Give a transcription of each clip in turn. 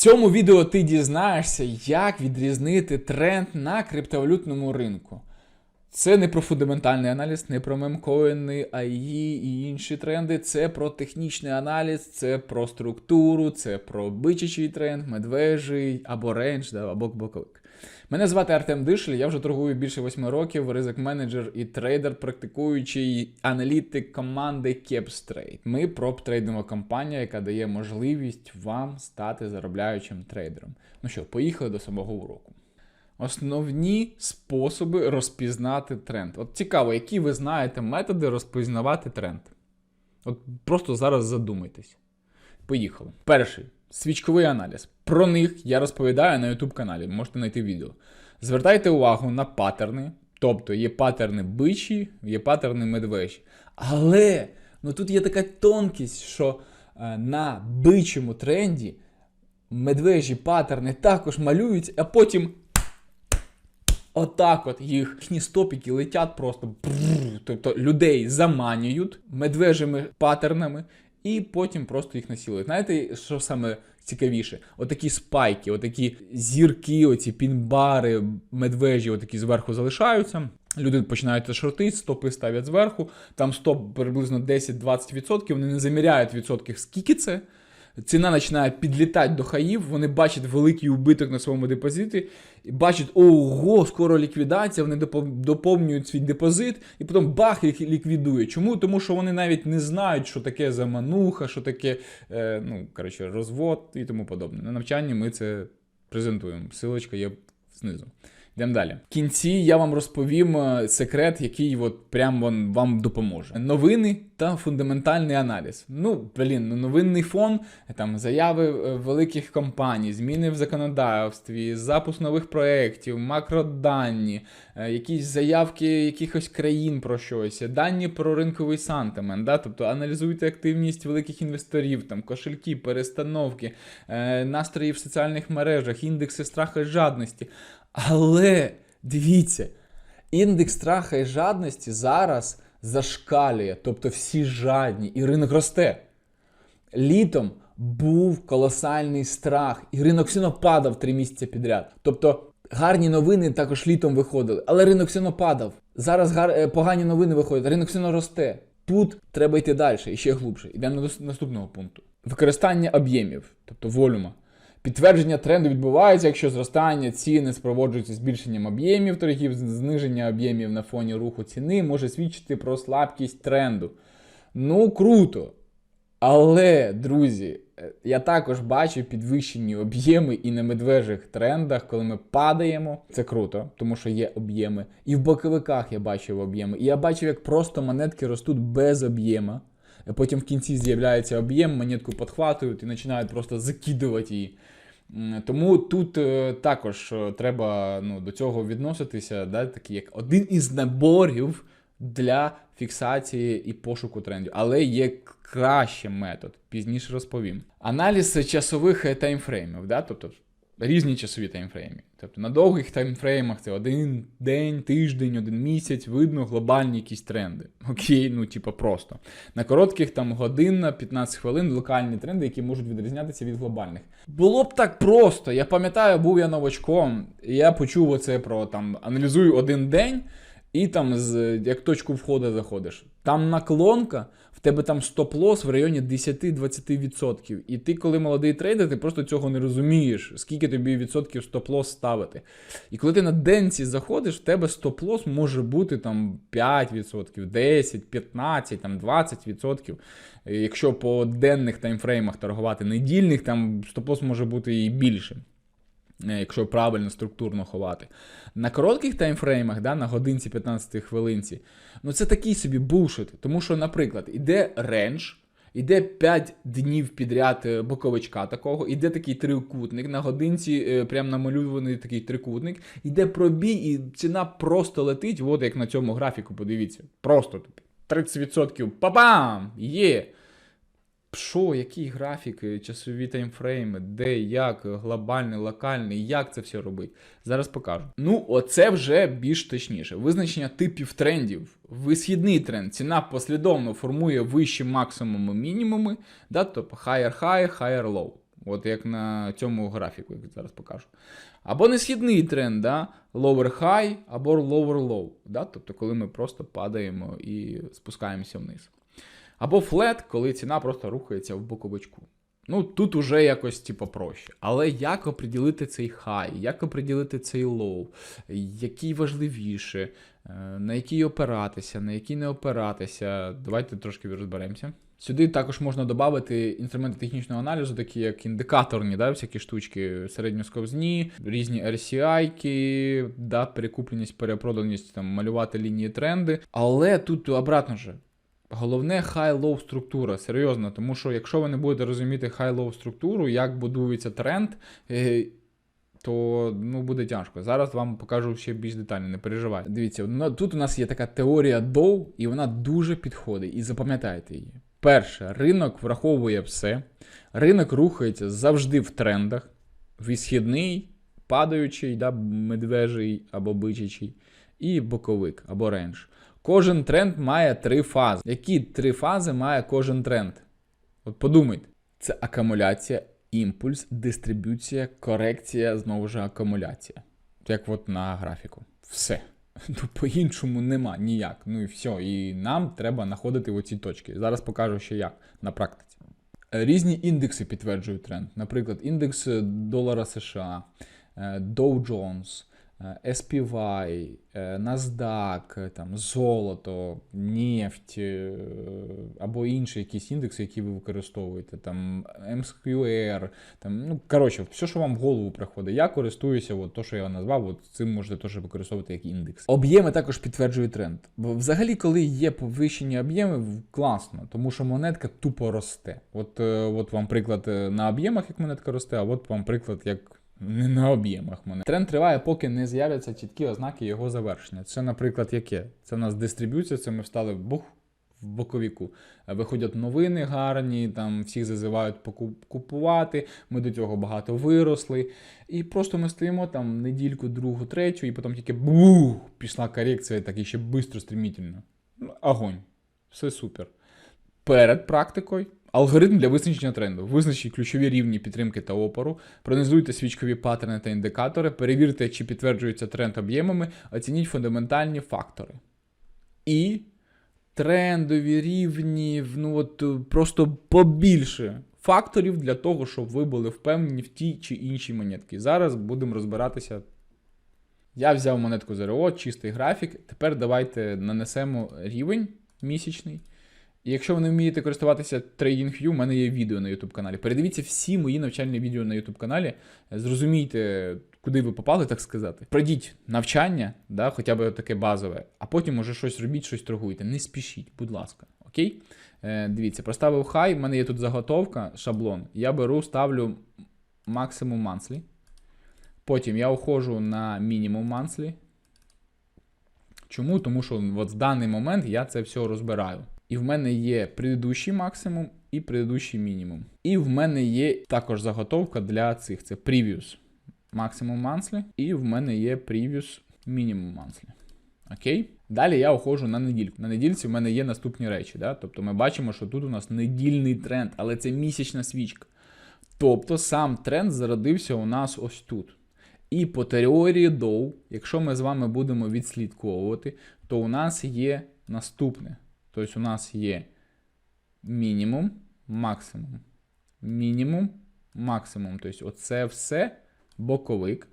цьому відео ти дізнаєшся, як відрізнити тренд на криптовалютному ринку. Це не про фундаментальний аналіз, не про мемкоїни, АІ і інші тренди. Це про технічний аналіз, це про структуру, це про бичачий тренд, медвежий або рендж, або боковик. Мене звати Артем Дишель, я вже торгую більше восьми років, ризик менеджер і трейдер, практикуючий аналітик команди Capstrade. Ми проп-трейдингова компанія, яка дає можливість вам стати заробляючим трейдером. Ну що, поїхали до самого уроку. Основні способи розпізнати тренд. От цікаво, які ви знаєте методи розпізнавати тренд. От просто зараз задумайтесь. Поїхали. Перший свічковий аналіз. Про них я розповідаю на YouTube каналі, можете знайти відео. Звертайте увагу на паттерни, тобто є паттерни бичі, є паттерни медвежі. Але ну тут є така тонкість, що е, на бичому тренді медвежі паттерни також малюються, а потім Отак от їх їхні стопіки летять просто. Тобто людей заманюють медвежими паттернами і потім просто їх насілують. Знаєте, що саме цікавіше? Отакі спайки, отакі зірки, оці пінбари, медвежі, отакі зверху залишаються. Люди починають шорти, стопи ставлять зверху. Там стоп приблизно 10-20%. Вони не заміряють відсотків, скільки це. Ціна починає підлітати до хаїв, вони бачать великий убиток на своєму депозиті, і бачать, ого, скоро ліквідація, вони доповнюють свій депозит, і потім бах їх ліквідує. Чому? Тому що вони навіть не знають, що таке замануха, що таке е, ну, коротше, розвод і тому подобне. На навчанні ми це презентуємо. Силочка є знизу. Йдемо далі. В кінці я вам розповім е, секрет, який от прям вон вам допоможе. Новини та фундаментальний аналіз. Ну, блін, ну новинний фон, там заяви е, великих компаній, зміни в законодавстві, запуск нових проєктів, макродані, е, якісь заявки якихось країн про щось, дані про ринковий сантимент. Да? Тобто аналізуйте активність великих інвесторів, там кошельки, перестановки, настрої в соціальних мережах, індекси страху і жадності. Але дивіться, індекс страха і жадності зараз зашкалює, тобто всі жадні, і ринок росте. Літом був колосальний страх, і ринок все одно падав три місяці підряд. Тобто гарні новини також літом виходили, але ринок все одно падав. Зараз гар... е, погані новини виходять, ринок все одно росте. Тут треба йти далі і ще глибше. Йдемо до наступного пункту. Використання об'ємів, тобто волюма. Підтвердження тренду відбувається, якщо зростання ціни спроводжується збільшенням об'ємів торгів, зниження об'ємів на фоні руху ціни може свідчити про слабкість тренду. Ну, круто. Але, друзі, е, я також бачу підвищені об'єми і на медвежих трендах, коли ми падаємо. Це круто, тому що є об'єми. І в боковиках я бачив об'єми. І я бачив, як просто монетки ростуть без об'єма. Потім в кінці з'являється об'єм, монетку підхватують і починають просто закидувати її. Тому тут е, також е, треба ну, до цього відноситися, да, такий як один із наборів для фіксації і пошуку трендів. Але є кращий метод, пізніше розповім. Аналіз часових е, таймфреймів, да, тобто різні часові таймфрейми. Тобто на довгих таймфреймах це один день, тиждень, один місяць, видно глобальні якісь тренди. Окей, ну типа просто. На коротких там година, 15 хвилин локальні тренди, які можуть відрізнятися від глобальних. Було б так просто. Я пам'ятаю, був я новачком, і я почув оце про там аналізую один день. І там, з, як точку входу заходиш, там наклонка, тебе там стоп-лос в районі 10-20%. І ти, коли молодий трейдер, ти просто цього не розумієш, скільки тобі відсотків стоп-лос ставити. І коли ти на денці заходиш, в тебе стоп-лос може бути там 5%, 10, 15, там 20%. Якщо по денних таймфреймах торгувати недільних, там стоп-лос може бути і більше е, якщо правильно структурно ховати. На коротких таймфреймах, да, на годинці 15 хвилинці, ну це такий собі булшит. Тому що, наприклад, іде рендж, іде 5 днів підряд е, боковичка такого, іде такий трикутник, на годинці е, прям намалюваний такий трикутник, іде пробій, і ціна просто летить, от як на цьому графіку, подивіться. Просто типу, 30% папам! Є! Що, який графік, е, часові таймфрейми, де, як, глобальний, локальний, як це все робить? Зараз покажу. Ну, оце вже більш точніше. Визначення типів трендів. Висхідний тренд. Ціна послідовно формує вищі максимуми мінімуми, да, тобто higher high, higher low. от як на цьому графіку, як зараз покажу. Або несхідний тренд, да? lower high або lower low. Да? Тобто, коли ми просто падаємо і спускаємося вниз. Або флет, коли ціна просто рухається в боковичку. Ну, тут уже якось типу, проще. Але як оприділити цей хай, як оприділити цей лоу, який важливіше, е, на який опиратися, на який не опиратися. Давайте трошки розберемося. Сюди також можна додати інструменти технічного аналізу, такі як індикаторні, да, всякі штучки, середньосковзні, різні RCI, да, перекупленість, перепроданість, там, малювати лінії тренди. Але тут обратно же. Головне high-low структура, серйозно, тому що якщо ви не будете розуміти high-low структуру, як будується тренд, е, то ну, буде тяжко. Зараз вам покажу ще більш детально, не переживайте. Дивіться, тут у нас є така теорія Dow, і вона дуже підходить. І запам'ятайте її. Перше, ринок враховує все. Ринок рухається завжди в трендах. Висхідний, падаючий, да, медвежий або бичачий, і боковик або рендж. Кожен тренд має три фази. Які три фази має кожен тренд? От подумайте, це акумуляція, імпульс, дистриб'юція, корекція, знову ж акумуляція. Як от на графіку. Все. По-іншому нема ніяк. Ну і все. І нам треба знаходити оці точки. Зараз покажу ще як на практиці. Різні індекси підтверджують тренд. Наприклад, індекс долара США, е, Dow Jones, SPY, е, NASDAQ, там, золото, нефть е, або інші якісь індекси, які ви використовуєте, там MSQR, там, ну, коротше, все, що вам в голову приходить. Я користуюся, от, то, що я назвав, от, цим можете теж використовувати як індекс. Об'єми також підтверджують тренд. Бо взагалі, коли є повищені об'єми, класно, тому що монетка тупо росте. От, е, от вам приклад е, на об'ємах, як монетка росте, а от вам приклад, як не на об'ємах монет. Тренд триває, поки не з'являться чіткі ознаки його завершення. Це, наприклад, яке? Це у нас дистриб'юція, це ми встали бух в боковіку. Виходять новини гарні, там всіх зазивають купувати. Ми до цього багато виросли. І просто ми стоїмо там недільку, другу, третю, і потім тільки бух, пішла корекція, так і ще швидко, стремительно. Ну, Огонь. Все супер. Перед практикою алгоритм для визначення тренду. Визначіть ключові рівні підтримки та опору, проаналізуйте свічкові паттерни та індикатори, перевірте, чи підтверджується тренд об'ємами, оцініть фундаментальні фактори. І трендові рівні, ну от просто побільше факторів для того, щоб ви були впевнені в тій чи іншій монетці. Зараз будемо розбиратися. Я взяв монетку ЗРО, чистий графік. Тепер давайте нанесемо рівень місячний. І якщо ви не вмієте користуватися TradingView, у мене є відео на YouTube каналі. Передивіться всі мої навчальні відео на YouTube каналі. Зрозумійте, куди ви попали, так сказати. Пройдіть навчання, да, хоча б таке базове, а потім уже щось робіть, щось торгуйте. Не спішіть, будь ласка. Окей? Е, дивіться, проставив хай, в мене є тут заготовка, шаблон. Я беру, ставлю максимум monthly. Потім я уходжу на мінімум monthly. Чому? Тому що от в даний момент я це все розбираю. І в мене є предыдущий максимум і предыдущий мінімум. І в мене є також заготовка для цих. Це previous максимум monthly, і в мене є previous minimum monthly. Окей? Далі я уходжу на недільку. На недільці в мене є наступні речі. Да? Тобто ми бачимо, що тут у нас недільний тренд, але це місячна свічка. Тобто сам тренд зародився у нас ось тут. І по теорії Доу, якщо ми з вами будемо відслідковувати, то у нас є наступне. Тобто у нас є мінімум, максимум. Мінімум, максимум. Тобто, оце все боковик.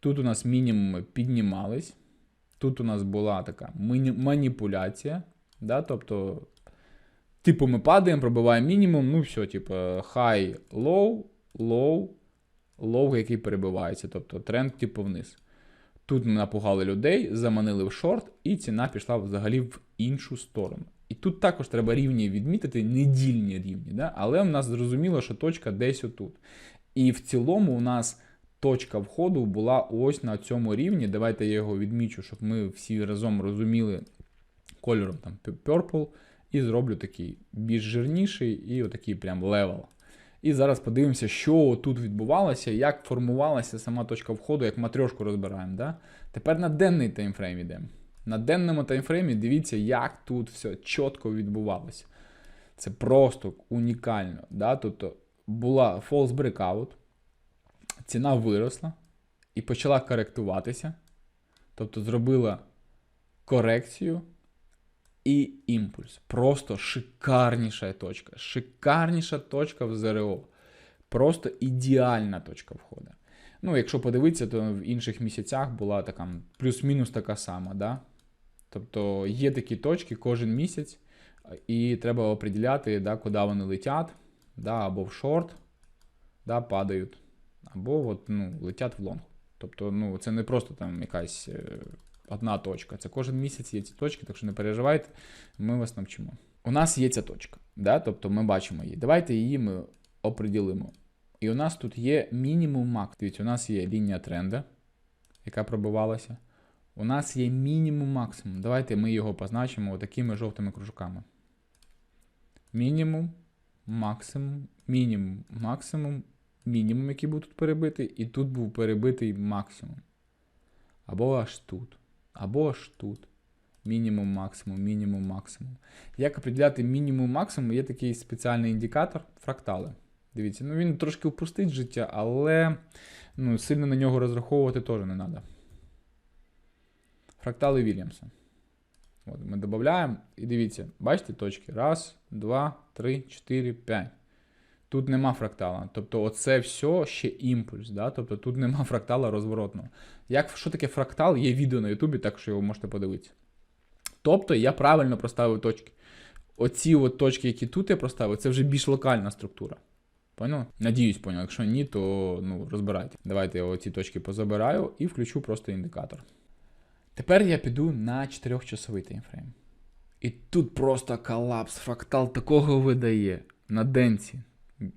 Тут у нас мінімуми піднімались. Тут у нас була така маніпуляція. Да? Тобто, типу, ми падаємо, пробиваємо мінімум, ну все, типу, high, low, low, low, який перебивається. Тобто тренд, типу, вниз. Тут ми напугали людей, заманили в шорт, і ціна пішла взагалі в іншу сторону. І тут також треба рівні відмітити, недільні рівні, да? але в нас зрозуміло, що точка десь отут. І в цілому у нас точка входу була ось на цьому рівні. Давайте я його відмічу, щоб ми всі разом розуміли кольором там purple, і зроблю такий більш жирніший і отакий прям левел. І зараз подивимося, що тут відбувалося, як формувалася сама точка входу, як матрьошку розбираємо. Да? Тепер на денний таймфрейм йдемо. На денному таймфреймі дивіться, як тут все чітко відбувалося. Це просто унікально. Да? Тобто була false breakout, ціна виросла і почала коректуватися. Тобто зробила корекцію і імпульс. Просто шикарніша точка. Шикарніша точка в ЗРО. Просто ідеальна точка входу. Ну, якщо подивитися, то в інших місяцях була така плюс-мінус така сама. Да? Тобто є такі точки кожен місяць, і треба определяти, да, куди вони летять, да, або в шорт, да, падають, або от, ну, летять в лонг. Тобто, ну, це не просто там якась е, одна точка. Це кожен місяць є ці точки, так що не переживайте, ми вас навчимо. У нас є ця точка, да? тобто ми бачимо її. Давайте її ми оприділимо. І у нас тут є мінімум макс. Дивіться, у нас є лінія тренда, яка пробивалася. У нас є мінімум максимум. Давайте ми його позначимо такими жовтими кружками. Мінімум, максимум, мінімум, максимум, мінімум, який був тут перебитий, і тут був перебитий максимум. Або аж тут. Або аж тут. Мінімум, максимум, мінімум, максимум. Як определяти мінімум, максимум, є такий спеціальний індикатор фрактали. Дивіться, ну він трошки впустить життя, але ну, сильно на нього розраховувати теж не треба. Фрактали Вільямса. От, ми додаємо і дивіться, бачите точки? Раз, два, три, чотири, п'ять. Тут нема фрактала. Тобто, оце все ще імпульс. Да? Тобто тут нема фрактала розворотного. Як, Що таке фрактал? Є відео на Ютубі, так що його можете подивитися. Тобто я правильно проставив точки. Оці от точки, які тут я проставив, це вже більш локальна структура. Понял? Надіюсь, понял. Якщо ні, то ну, розбирайте. Давайте я оці точки позабираю і включу просто індикатор. Тепер я піду на 4-часовий таймфрейм. І тут просто колапс, фрактал такого видає. На денці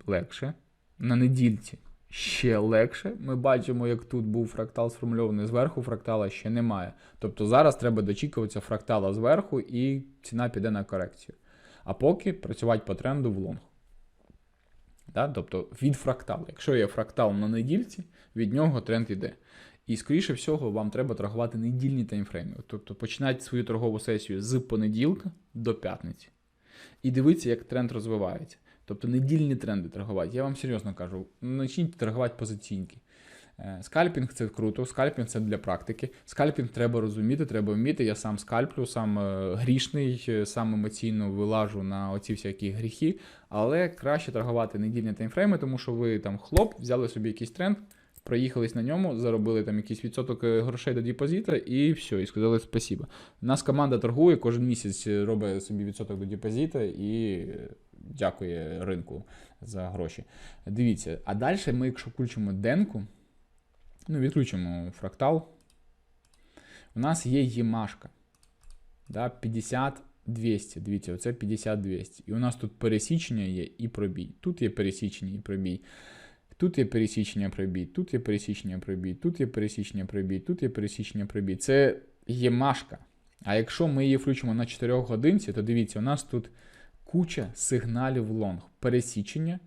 легше, на недільці ще легше. Ми бачимо, як тут був фрактал сформульований зверху, фрактала ще немає. Тобто зараз треба дочікуватися фрактала зверху і ціна піде на корекцію. А поки працювати по тренду в лонг. Да? Тобто від фракталу. Якщо є фрактал на недільці, від нього тренд йде. І, скоріше всього, вам треба торгувати недільні таймфрейми. Тобто починати свою торгову сесію з понеділка до п'ятниці. І дивитися, як тренд розвивається. Тобто недільні тренди торгувати. Я вам серйозно кажу, почніть торгувати позиційники. Е, Скальпінг це круто, скальпінг це для практики. Скальпінг треба розуміти, треба вміти. Я сам скальплю, сам е, грішний, е, сам емоційно вилажу на оці всякі гріхи. Але краще торгувати недільні таймфрейми, тому що ви там хлоп, взяли собі якийсь тренд, проїхались на ньому, заробили там якийсь відсоток грошей до депозита і все, і сказали спасибо. У нас команда торгує, кожен місяць робить собі відсоток до депозита і дякує ринку за гроші. Дивіться, а далі ми, якщо включимо денку, ну, відключимо фрактал, у нас є ємашка. Да, 50 200. Дивіться, оце 50-200. І у нас тут пересічення є і пробій. Тут є пересічення і пробій. Тут є пересічення пробій, тут є пересічення пробій, тут є пересічення пробій, тут є пересічення пробій. Це є машка. А якщо ми її включимо на 4 годинці, то дивіться, у нас тут куча сигналів лонг. Пересічення,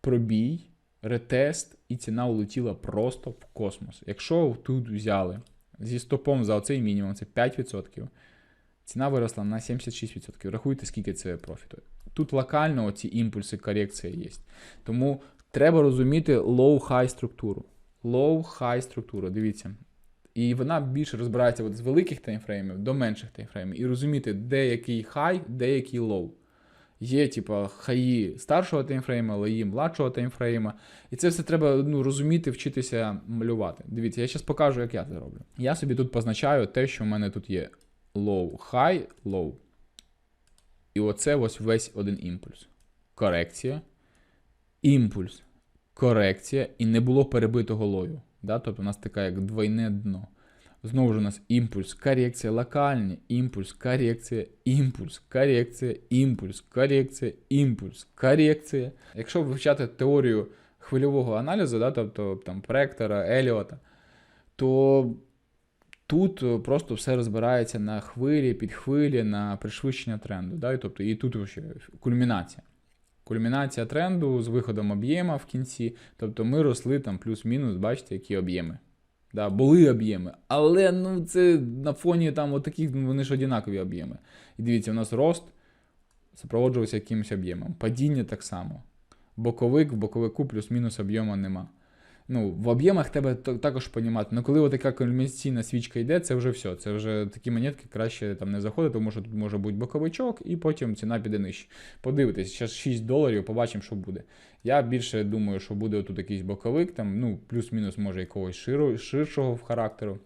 пробій, ретест, і ціна улетіла просто в космос. Якщо тут взяли зі стопом за оцей мінімум, це 5%, ціна виросла на 76%. Рахуйте, скільки це профіту. Тут локально оці імпульси, корекція є. Тому треба розуміти low-high структуру. Low-high структуру, дивіться. І вона більше розбирається от з великих таймфреймів до менших таймфреймів. І розуміти, де який хай, де який лоу. Є, типу, хаї старшого таймфрейма, леї младшого таймфрейма. І це все треба ну, розуміти, вчитися малювати. Дивіться, я зараз покажу, як я це роблю. Я собі тут позначаю те, що в мене тут є low, high, low. І оце ось весь один імпульс. Корекція. Імпульс. Корекція. І не було перебитого лою. Да? Тобто у нас таке як двойне дно. Знову ж у нас імпульс, корекція, локальні, імпульс, корекція, імпульс, корекція, імпульс, корекція, імпульс, корекція. Якщо вивчати теорію хвильового аналізу, да, тобто там Пректора, Еліота, то тут просто все розбирається на хвилі, під хвилі, на пришвидшення тренду. Да, і, тобто, і тут ще кульмінація. Кульмінація тренду з виходом об'єма в кінці. Тобто ми росли там плюс-мінус, бачите, які об'єми. Да, були об'єми. Але ну, це на фоні там отаких, ну, вони ж однакові об'єми. І дивіться, у нас рост супроводжувався якимось об'ємом. Падіння так само. боковик, в боковику плюс-мінус об'єму нема. Ну, в об'ємах тебе також понімати. Ну, коли така комбінаційна свічка йде, це вже все. Це вже такі монетки краще там не заходити, тому що тут може бути боковичок, і потім ціна піде нижче. Подивитись, зараз 6 доларів, побачимо, що буде. Я більше думаю, що буде тут якийсь боковик, там, ну, плюс-мінус, може, якогось широ, ширшого в характеру,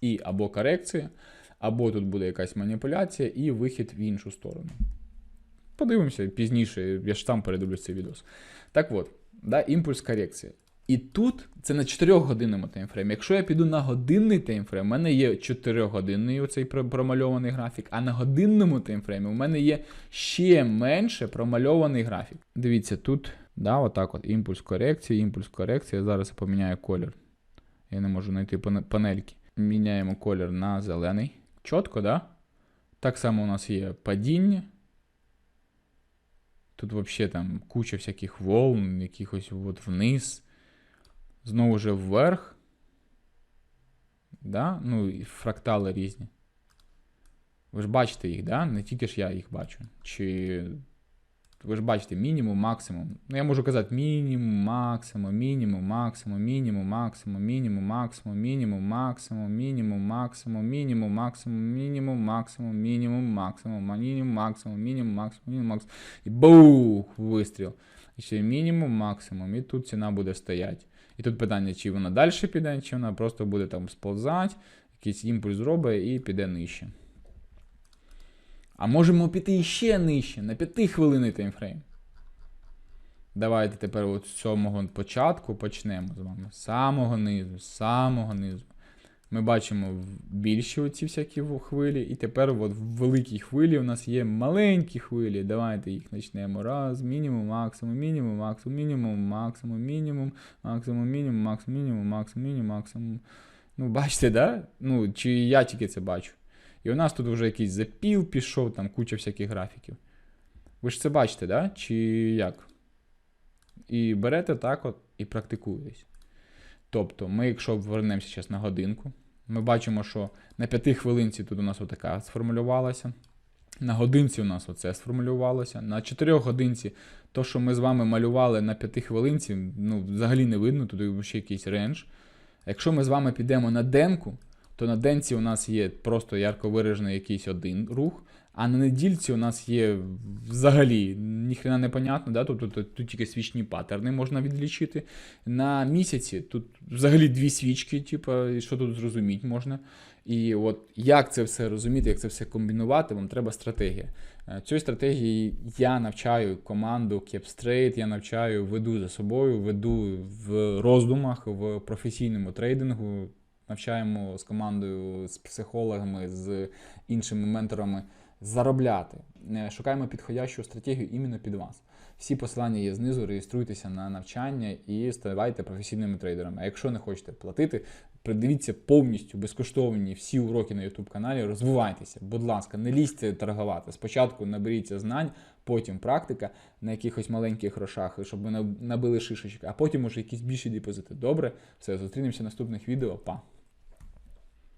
і або корекція, або тут буде якась маніпуляція і вихід в іншу сторону. Подивимося пізніше, я ж там передивлюсь цей відос. Так от, да, імпульс корекція. І тут це на 4-годинному таймфреймі. Якщо я піду на годинний таймфрейм, у мене є 4-годинний оцей промальований графік, а на годинному таймфреймі у мене є ще менше промальований графік. Дивіться, тут, да, отак от, імпульс корекції, імпульс корекція. Зараз я поміняю колір. Я не можу знайти панельки. Міняємо колір на зелений. Чітко, да? Так само у нас є падіння. Тут взагалі там куча всяких волн, якихось от вниз. Знову ж вверх. Да? Ну, і фрактали різні. Ви ж бачите їх, да? Не тільки ж я їх бачу. Чи. Ви ж бачите мінімум, максимум. Ну, я можу казати мінімум, максимум, мінімум, максимум, мінімум, максимум, мінімум, максимум, мінімум, максимум, мінімум, максимум, мінімум, максимум, мінімум, максимум, мінімум, максимум, мінімум, максимум, мінімум, максимум, мінімум, максимум. І бух! Вистріл. І ще мінімум, максимум. І тут ціна буде стояти. І тут питання, чи вона далі піде, чи вона просто буде там сползати, якийсь імпульс зробить і піде нижче. А можемо піти ще нижче, на 5 хвилинний таймфрейм. Давайте тепер от з самого початку почнемо з вами. З самого низу, з самого низу. Ми бачимо більші оці всякі хвилі, і тепер от в великій хвилі у нас є маленькі хвилі. Давайте їх почнемо. Раз, мінімум, максимум, мінімум, максимум, мінімум, максимум, мінімум, максимум, мінімум, максимум, мінімум, максимум, мінімум, максимум. Ну, бачите, да? Ну, чи я тільки це бачу. І у нас тут вже якийсь запіл пішов, там куча всяких графіків. Ви ж це бачите, да? Чи як? І берете так от і практикуєтесь. Тобто, ми, якщо повернемося зараз на годинку, ми бачимо, що на 5 хвилинці тут у нас отака сформулювалася. На годинці у нас оце сформулювалося. На 4 годинці, то, що ми з вами малювали на 5 хвилинці, ну, взагалі не видно, тут ще якийсь рендж. Якщо ми з вами підемо на денку, то на денці у нас є просто ярко виражений якийсь один рух, а на недільці у нас є взагалі ніхрена непонятно, да? тобто тут, тут тільки свічні паттерни можна відлічити. На місяці тут взагалі дві свічки, типу, що тут зрозуміти можна. І от як це все розуміти, як це все комбінувати, вам треба стратегія. Е, Цієї стратегії я навчаю команду Capstrade, я навчаю, веду за собою, веду в роздумах, в професійному трейдингу. Навчаємо з командою, з психологами, з іншими менторами заробляти. Е, Шукаємо підходящу стратегію іменно під вас. Всі посилання є знизу, реєструйтеся на навчання і ставайте професійними трейдерами. А якщо не хочете платити, придивіться повністю безкоштовні всі уроки на YouTube каналі. Розвивайтеся, будь ласка, не лізьте торгувати. Спочатку наберіться знань, потім практика на якихось маленьких грошах, щоб ви набили шишечок, а потім уже якісь більші депозити. Добре, все, зустрінемося в наступних відео. Па!